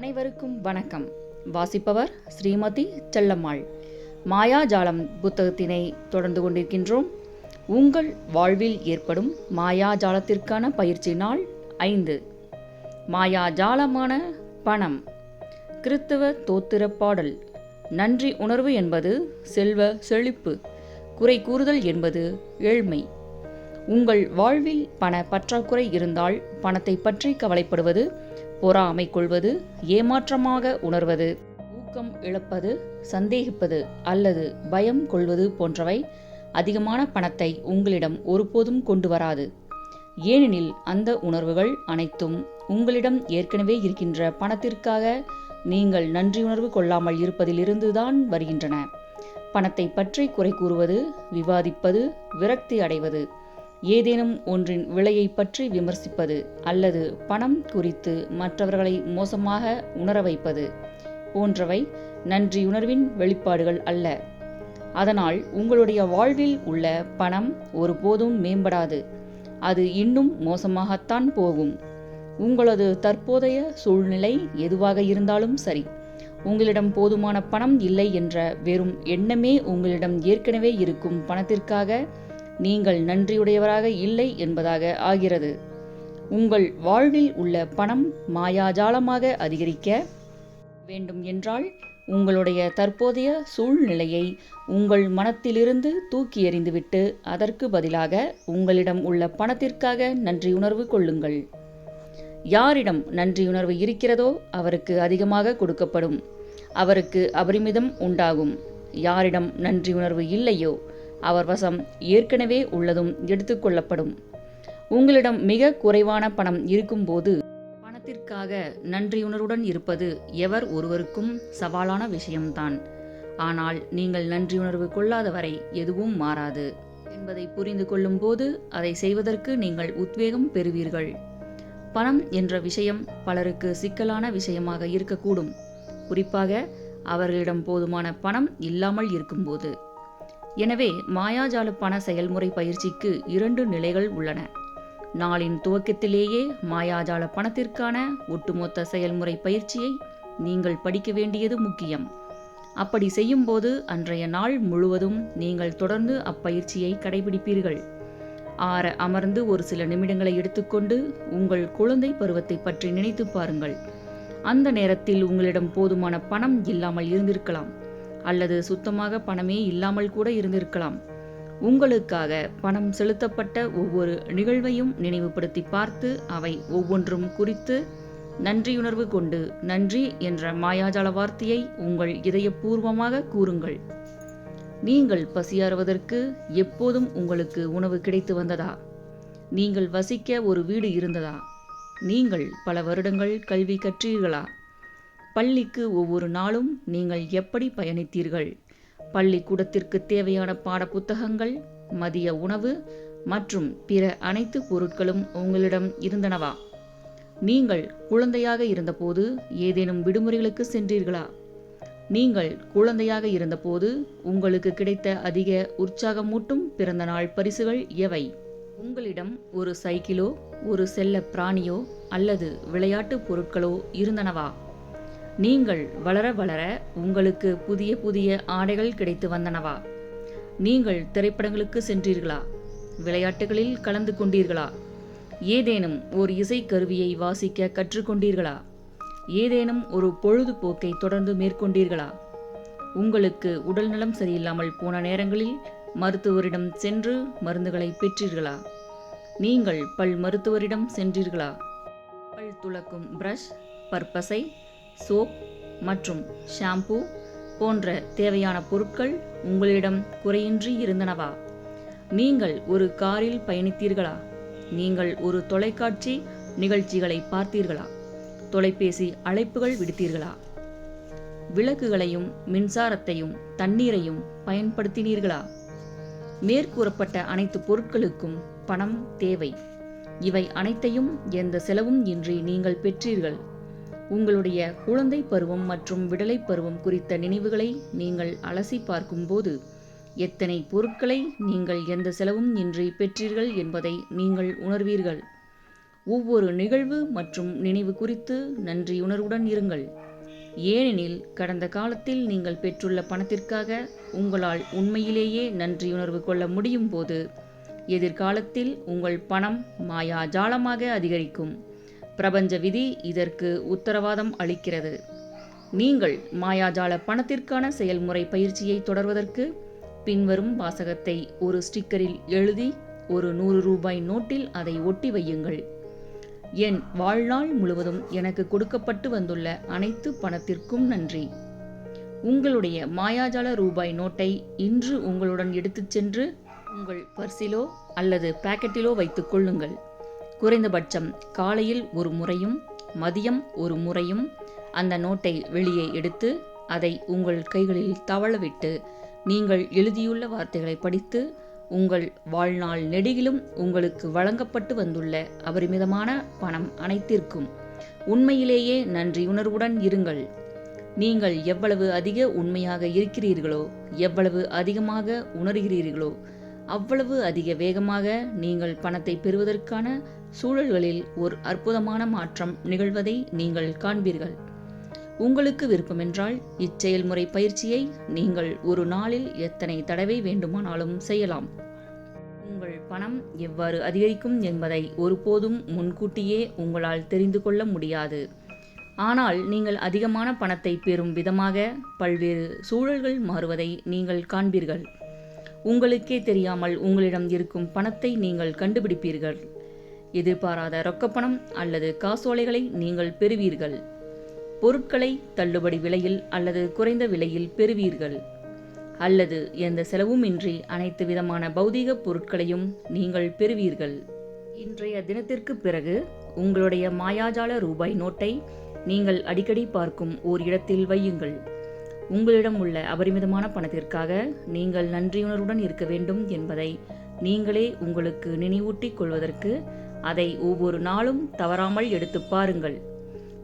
அனைவருக்கும் வணக்கம். வாசிப்பவர் ஸ்ரீமதி செல்லம்மாள். மாயாஜாலம் புத்தகத்தினை தொடர்ந்து கொண்டிருக்கின்றோம். உங்கள் வாழ்வில் ஏற்படும் மாயாஜாலத்திற்கான பயிற்சி நாள் ஐந்து. மாயாஜாலமான பணம். கிறித்தவ தோத்திர பாடல். நன்றி உணர்வு என்பது செல்வ செழிப்பு. குறை கூறுதல் என்பது ஏழ்மை. உங்கள் வாழ்வில் பண பற்றாக்குறை இருந்தால் பணத்தை பற்றி கவலைப்படுவது பொறாமை கொள்வது ஏமாற்றமாக உணர்வது ஊக்கம் இழப்பது சந்தேகிப்பது அல்லது பயம் கொள்வது போன்றவை அதிகமான பணத்தை உங்களிடம் ஒருபோதும் கொண்டு வராது. ஏனெனில் அந்த உணர்வுகள் அனைத்தும் உங்களிடம் ஏற்கனவே இருக்கின்ற பணத்திற்காக நீங்கள் நன்றியுணர்வு கொள்ளாமல் இருப்பதிலிருந்துதான் வருகின்றன. பணத்தை பற்றி குறை கூறுவது விவாதிப்பது விரக்தி அடைவது ஏதேனும் ஒன்றின் விலையை பற்றி விமர்சிப்பது அல்லது பணம் குறித்து மற்றவர்களை மோசமாக உணர வைப்பது போன்றவை நன்றியுணர்வின் வெளிப்பாடுகள் அல்ல. அதனால் உங்களுடைய வாழ்வில் உள்ள பணம் ஒருபோதும் மேம்படாது. அது இன்னும் மோசமாகத்தான் போகும். உங்களது தற்போதைய சூழ்நிலை எதுவாக இருந்தாலும் சரி உங்களிடம் போதுமான பணம் இல்லை என்ற வெறும் எண்ணமே உங்களிடம் ஏற்கனவே இருக்கும் பணத்திற்காக நீங்கள் நன்றியுடையவராக இல்லை என்பதாக ஆகிறது. உங்கள் வாழ்வில் உள்ள பணம் மாயாஜாலமாக அதிகரிக்க வேண்டும் என்றால் உங்களுடைய தற்போதைய சூழ்நிலையை உங்கள் மனத்திலிருந்து தூக்கி எறிந்துவிட்டு அதற்கு பதிலாக உங்களிடம் உள்ள பணத்திற்காக நன்றியுணர்வு கொள்ளுங்கள். யாரிடம் நன்றியுணர்வு இருக்கிறதோ அவருக்கு அதிகமாக கொடுக்கப்படும். அவருக்கு அபரிமிதம் உண்டாகும். யாரிடம் நன்றியுணர்வு இல்லையோ அவர் வசம் ஏற்கனவே உள்ளதும் எடுத்துக்கொள்ளப்படும் உங்களிடம் மிக குறைவான பணம் இருக்கும்போது பணத்திற்காக நன்றியுணர்வுடன் இருப்பது எவர் ஒருவருக்கும் சவாலான விஷயம்தான். ஆனால் நீங்கள் நன்றியுணர்வு கொள்ளாத வரை எதுவும் மாறாது. என்பதை புரிந்து கொள்ளும்போது அதை செய்வதற்கு நீங்கள் உத்வேகம் பெறுவீர்கள். பணம் என்ற விஷயம் பலருக்கு சிக்கலான விஷயமாக இருக்கக்கூடும். குறிப்பாக அவர்களிடம் போதுமான பணம் இல்லாமல் இருக்கும்போது. எனவே மாயாஜால பண செயல்முறை பயிற்சிக்கு இரண்டு நிலைகள் உள்ளன. நாளின் துவக்கத்திலேயே மாயாஜால பணத்திற்கான ஒட்டுமொத்த செயல்முறை பயிற்சியை நீங்கள் படிக்க வேண்டியது முக்கியம். அப்படி செய்யும்போது அன்றைய நாள் முழுவதும் நீங்கள் தொடர்ந்து அப்பயிற்சியை கடைபிடிப்பீர்கள். ஆற அமர்ந்து ஒரு சில நிமிடங்களை எடுத்துக்கொண்டு உங்கள் குழந்தை பருவத்தை பற்றி நினைத்து பாருங்கள். அந்த நேரத்தில் உங்களிடம் போதுமான பணம் இல்லாமல் இருந்திருக்கலாம். அல்லது சுத்தமாக பணமே இல்லாமல் கூட இருந்திருக்கலாம். உங்களுக்காக பணம் செலுத்தப்பட்ட ஒவ்வொரு நிகழ்வையும் நினைவுபடுத்தி பார்த்து அவை ஒவ்வொன்றும் குறித்து நன்றியுணர்வு கொண்டு நன்றி என்ற மாயாஜால வார்த்தையை உங்கள் இதயபூர்வமாக கூறுங்கள். நீங்கள் பசியாறுவதற்கு எப்போதும் உங்களுக்கு உணவு கிடைத்து வந்ததா? நீங்கள் வசிக்க ஒரு வீடு இருந்ததா? நீங்கள் பல வருடங்கள் கல்வி கற்றீர்களா? பள்ளிக்கு ஒவ்வொரு நாளும் நீங்கள் எப்படி பயணித்தீர்கள்? பள்ளிக்கூடத்திற்கு தேவையான பாடப்புத்தகங்கள் மதிய உணவு மற்றும் பிற அனைத்து பொருட்களும் உங்களிடம் இருந்தனவா? நீங்கள் குழந்தையாக இருந்தபோது ஏதேனும் விடுமுறைகளுக்கு சென்றீர்களா? நீங்கள் குழந்தையாக இருந்தபோது உங்களுக்கு கிடைத்த அதிக உற்சாகமூட்டும் பிறந்த நாள் பரிசுகள் எவை? உங்களிடம் ஒரு சைக்கிளோ ஒரு செல்ல பிராணியோ அல்லது விளையாட்டு பொருட்களோ இருந்தனவா? நீங்கள் வளர வளர உங்களுக்கு புதிய புதிய ஆடைகள் கிடைத்து வந்தனவா? நீங்கள் திரைப்படங்களுக்கு சென்றீர்களா? விளையாட்டுகளில் கலந்து கொண்டீர்களா? ஏதேனும் ஒரு இசைக்கருவியை வாசிக்க கற்றுக்கொண்டீர்களா ஏதேனும் ஒரு பொழுதுபோக்கை தொடர்ந்து மேற்கொண்டீர்களா? உங்களுக்கு உடல்நலம் சரியில்லாமல் போன நேரங்களில் மருத்துவரிடம் சென்று மருந்துகளை பெற்றீர்களா? நீங்கள் பல் மருத்துவரிடம் சென்றீர்களா? பல் துளக்கும் பிரஷ் பற்பசை சோப் மற்றும் ஷாம்பு போன்ற தேவையான பொருட்கள் உங்களிடம் குறையின்றி இருந்தனவா? நீங்கள் ஒரு காரில் பயணித்தீர்களா? நீங்கள் ஒரு தொலைக்காட்சி நிகழ்ச்சிகளை பார்த்தீர்களா? தொலைபேசி அழைப்புகள் விடுத்தீர்களா? விளக்குகளையும் மின்சாரத்தையும் தண்ணீரையும் பயன்படுத்தினீர்களா? மேற்கூறப்பட்ட அனைத்து பொருட்களுக்கும் பணம் தேவை. இவை அனைத்தையும் எந்த செலவும் இன்றி நீங்கள் பெற்றீர்கள். உங்களுடைய குழந்தை பருவம் மற்றும் விடலை பருவம் குறித்த நினைவுகளை நீங்கள் அலசி பார்க்கும்போது எத்தனை பொருட்களை நீங்கள் எந்த செலவும் இன்றி பெற்றீர்கள் என்பதை நீங்கள் உணர்வீர்கள். ஒவ்வொரு நிகழ்வு மற்றும் நினைவு குறித்து நன்றியுணர்வுடன் இருங்கள். ஏனெனில் கடந்த காலத்தில் நீங்கள் பெற்றுள்ள பணத்திற்காக உங்களால் உண்மையிலேயே நன்றியுணர்வு கொள்ள முடியும் போது எதிர்காலத்தில் உங்கள் பணம் மாயாஜாலமாக அதிகரிக்கும். பிரபஞ்ச விதி இதற்கு உத்தரவாதம் அளிக்கிறது. நீங்கள் மாயாஜால பணத்திற்கான செயல்முறை பயிற்சியை தொடர்வதற்கு பின்வரும் வாசகத்தை ஒரு ஸ்டிக்கரில் எழுதி ஒரு நூறு ரூபாய் நோட்டில் அதை ஒட்டி வையுங்கள். என் வாழ்நாள் முழுவதும் எனக்கு கொடுக்கப்பட்டு வந்துள்ள அனைத்து பணத்திற்கும் நன்றி. உங்களுடைய மாயாஜால ரூபாய் நோட்டை இன்று உங்களுடன் எடுத்துச் சென்று உங்கள் பர்சிலோ அல்லது பாக்கெட்டிலோ வைத்துக் கொள்ளுங்கள். குறைந்தபட்சம் காலையில் ஒரு முறையும் மதியம் ஒரு முறையும் அந்த நோட்டை வெளியே எடுத்து அதை உங்கள் கைகளில் தவளவிட்டு நீங்கள் எழுதியுள்ள வார்த்தைகளை படித்து உங்கள் வாழ்நாள் நெடுகிலும் உங்களுக்கு வழங்கப்பட்டு வந்துள்ள அபரிமிதமான பணம் அனைத்திற்கும் உண்மையிலேயே நன்றியுணர்வுடன் இருங்கள். நீங்கள் எவ்வளவு அதிக உண்மையாக இருக்கிறீர்களோ எவ்வளவு அதிகமாக உணர்கிறீர்களோ அவ்வளவு அதிக வேகமாக நீங்கள் பணத்தை பெறுவதற்கான சூழல்களில் ஒரு அற்புதமான மாற்றம் நிகழ்வதை நீங்கள் காண்பீர்கள். உங்களுக்கு விருப்பமென்றால் இச்செயல்முறை பயிற்சியை நீங்கள் ஒரு நாளில் எத்தனை தடவை வேண்டுமானாலும் செய்யலாம். உங்கள் பணம் எவ்வாறு அதிகரிக்கும் என்பதை ஒருபோதும் முன்கூட்டியே உங்களால் தெரிந்து கொள்ள முடியாது. ஆனால் நீங்கள் அதிகமான பணத்தை பெறும் விதமாக பல்வேறு சூழல்கள் மாறுவதை நீங்கள் காண்பீர்கள். உங்களுக்கே தெரியாமல் உங்களிடம் இருக்கும் பணத்தை நீங்கள் கண்டுபிடிப்பீர்கள். எதிர்பாராத ரொக்கப்பணம் அல்லது காசோலைகளை நீங்கள் பெறுவீர்கள். பொருட்களை தள்ளுபடி விலையில் அல்லது குறைந்த விலையில் பெறுவீர்கள். அல்லது எந்த செலவுமின்றி அனைத்து விதமான பௌதீக பொருட்களையும் நீங்கள் பெறுவீர்கள். இன்றைய தினத்திற்கு பிறகு உங்களுடைய மாயாஜால ரூபாய் நோட்டை நீங்கள் அடிக்கடி பார்க்கும் ஓர் இடத்தில் வையுங்கள். உங்களிடம் உள்ள அபரிமிதமான பணத்திற்காக நீங்கள் நன்றியுணர்வுடன் இருக்க வேண்டும் என்பதை நீங்களே உங்களுக்கு நினைவூட்டிக் கொள்வதற்கு அதை ஒவ்வொரு நாளும் தவறாமல் எடுத்து பாருங்கள்.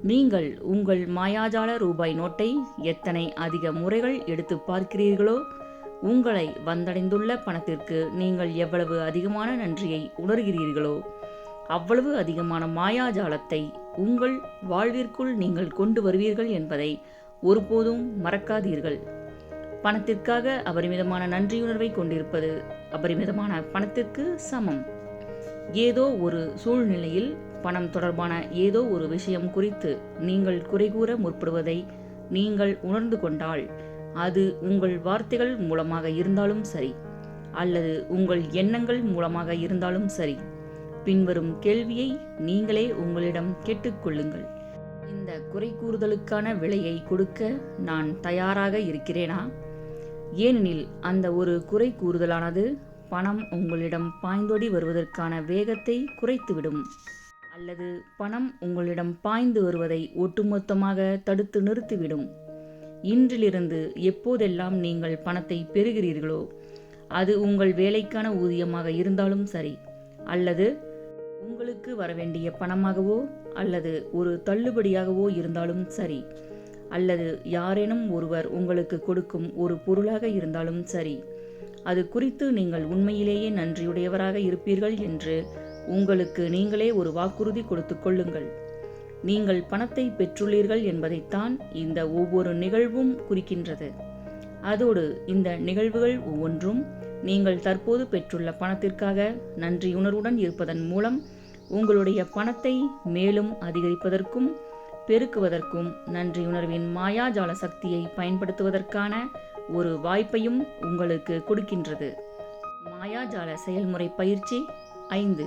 நீங்கள் உங்கள் மாயாஜால ரூபாய் நோட்டை எத்தனை அதிக முறைகள் எடுத்து பார்க்கிறீர்களோ உங்களை வந்தடைந்துள்ள பணத்திற்கு நீங்கள் எவ்வளவு அதிகமான நன்றியை உணர்கிறீர்களோ அவ்வளவு அதிகமான மாயாஜாலத்தை உங்கள் வாழ்விற்குள் நீங்கள் கொண்டு வருவீர்கள் என்பதை ஒருபோதும் மறக்காதீர்கள். பணத்திற்காக அபரிமிதமான நன்றியுணர்வை கொண்டிருப்பது அபரிமிதமான பணத்திற்கு சமம். ஏதோ ஒரு சூழ்நிலையில் பணம் தொடர்பான ஏதோ ஒரு விஷயம் குறித்து நீங்கள் குறை கூற முற்படுவதை நீங்கள் உணர்ந்து கொண்டால் அது உங்கள் வார்த்தைகள் மூலமாக இருந்தாலும் சரி அல்லது உங்கள் எண்ணங்கள் மூலமாக இருந்தாலும் சரி. பின்வரும் கேள்வியை நீங்களே உங்களிடம் கேட்டுக்கொள்ளுங்கள் இந்த குறை கூறுதலுக்கான விலையை கொடுக்க நான் தயாராக இருக்கிறேனா? ஏனெனில் அந்த ஒரு குறை கூறுதலானது பணம் உங்களிடம் பாய்ந்தோடி வருவதற்கான வேகத்தை குறைத்துவிடும். அல்லது பணம் உங்களிடம் பாய்ந்து வருவதை ஒட்டுமொத்தமாக தடுத்து நிறுத்திவிடும். இன்றிலிருந்து எப்போதெல்லாம் நீங்கள் பணத்தை பெறுகிறீர்களோ அது உங்கள் வேலைக்கான ஊதியமாக இருந்தாலும் சரி அல்லது உங்களுக்கு வரவேண்டிய பணமாகவோ அல்லது ஒரு தள்ளுபடியாகவோ இருந்தாலும் சரி அல்லது யாரேனும் ஒருவர் உங்களுக்கு கொடுக்கும் ஒரு பொருளாக இருந்தாலும் சரி அது குறித்து நீங்கள் உண்மையிலேயே நன்றியுடையவராக இருப்பீர்கள் என்று உங்களுக்கு நீங்களே ஒரு வாக்குறுதி கொடுத்து கொள்ளுங்கள். நீங்கள் பணத்தை பெற்றுள்ளீர்கள் என்பதைத்தான் இந்த ஒவ்வொரு நிகழ்வும் குறிக்கின்றது. அதோடு இந்த நிகழ்வுகள் ஒவ்வொன்றும் நீங்கள் தற்போது பெற்றுள்ள பணத்திற்காக நன்றியுணர்வுடன் இருப்பதன் மூலம் உங்களுடைய பணத்தை மேலும் அதிகரிப்பதற்கும் பெருக்குவதற்கும் நன்றியுணர்வின் மாயாஜால சக்தியை பயன்படுத்துவதற்கான ஒரு வாய்ப்பையும் உங்களுக்கு கொடுக்கின்றது. மாயாஜால செயல்முறை பயிற்சி ஐந்து.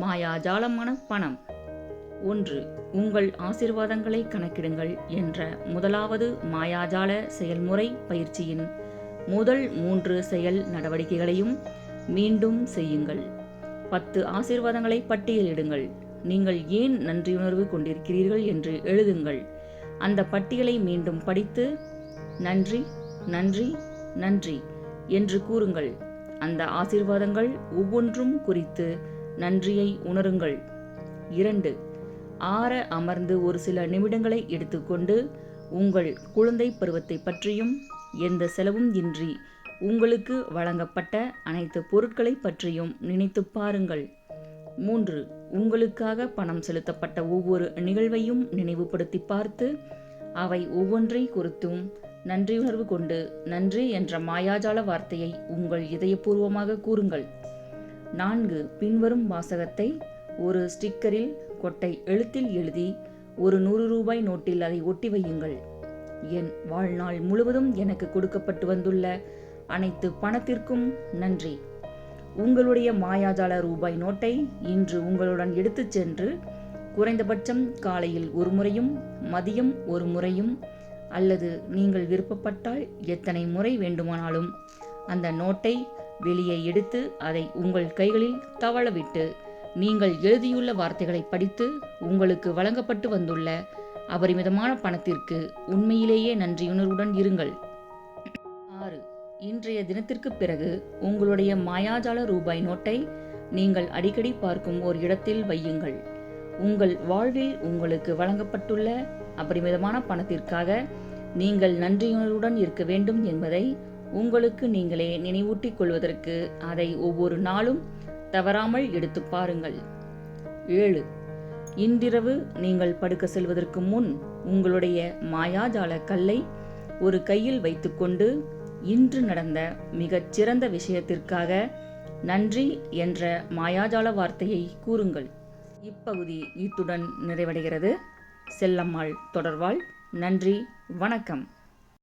மாயாஜாலமான பணம். ஒன்று உங்கள் ஆசிர்வாதங்களை கணக்கிடுங்கள் என்ற முதலாவது மாயாஜால செயல்முறை பயிற்சியின் முதல் மூன்று செயல் நடவடிக்கைகளையும் மீண்டும் செய்யுங்கள். பத்து ஆசீர்வாதங்களை பட்டியலிடுங்கள். நீங்கள் ஏன் நன்றியுணர்வு கொண்டிருக்கிறீர்கள் என்று எழுதுங்கள். அந்த பட்டியலை மீண்டும் படித்து நன்றி நன்றி நன்றி என்று கூறுங்கள். அந்த ஆசீர்வாதங்கள் ஒவ்வொன்றும் குறித்து நன்றியை உணருங்கள். இரண்டு ஆற அமர்ந்து ஒரு சில நிமிடங்களை எடுத்துக்கொண்டு உங்கள் குழந்தை பருவத்தை பற்றியும் எந்த செலவும் இன்றி உங்களுக்கு வழங்கப்பட்ட அனைத்து பொருட்களை பற்றியும் நினைத்து பாருங்கள். மூன்று உங்களுக்காக பணம் செலுத்தப்பட்ட ஒவ்வொரு நிகழ்வையும் நினைவுபடுத்தி பார்த்து அவை ஒவ்வொன்றை குறித்தும் நன்றியுணர்வு கொண்டு நன்றி என்ற மாயாஜால வார்த்தையை உங்கள் இதயபூர்வமாக கூறுங்கள். நான்கு பின்வரும் வாசகத்தை ஒரு ஸ்டிக்கரில் கொட்டை எழுத்தில் எழுதி ஒரு நூறு ரூபாய் நோட்டில் அதை ஒட்டி வையுங்கள். என் வாழ்நாள் முழுவதும் எனக்கு கொடுக்கப்பட்டு வந்துள்ள அனைத்து பணத்திற்கும் நன்றி. உங்களுடைய மாயாஜால ரூபாய் நோட்டை இன்று உங்களுடன் எடுத்துச் சென்று குறைந்தபட்சம் காலையில் ஒரு முறையும் மதியம் ஒரு முறையும் அல்லது நீங்கள் விருப்பப்பட்டால் எத்தனை முறை வேண்டுமானாலும் அந்த நோட்டை வெளியே எடுத்து அதை உங்கள் கைகளில் தவளவிட்டு நீங்கள் எழுதியுள்ள வார்த்தைகளை படித்து உங்களுக்கு வழங்கப்பட்டு வந்துள்ள அபரிமிதமான பணத்திற்கு உண்மையிலேயே நன்றியுணர்வுடன் இருங்கள். இன்றைய தினத்திற்கு பிறகு உங்களுடைய மாயாஜால ரூபாய் நோட்டை நீங்கள் அடிக்கடி பார்க்கும் ஒரு இடத்தில் வையுங்கள். உங்கள் வாழ்வில் உங்களுக்கு வழங்கப்பட்டுள்ள அபரிமிதமான பணத்திற்காக நீங்கள் நன்றியுணர்வுடன் இருக்க வேண்டும் என்பதை உங்களுக்கு நீங்களே நினைவூட்டிக் கொள்வதற்கு அதை ஒவ்வொரு நாளும் தவறாமல் எடுத்து பாருங்கள். ஏழு. இன்றிரவு நீங்கள் படுக்க செல்வதற்கு முன் உங்களுடைய மாயாஜால கல்லை ஒரு கையில் வைத்துக்கொண்டு இன்று நடந்த மிகச் சிறந்த விஷயத்திற்காக நன்றி என்ற மாயாஜால வார்த்தையை கூறுங்கள். இப்பகுதி இத்துடன் நிறைவடைகிறது. செல்லம்மாள் தொடர்வாள். நன்றி வணக்கம்.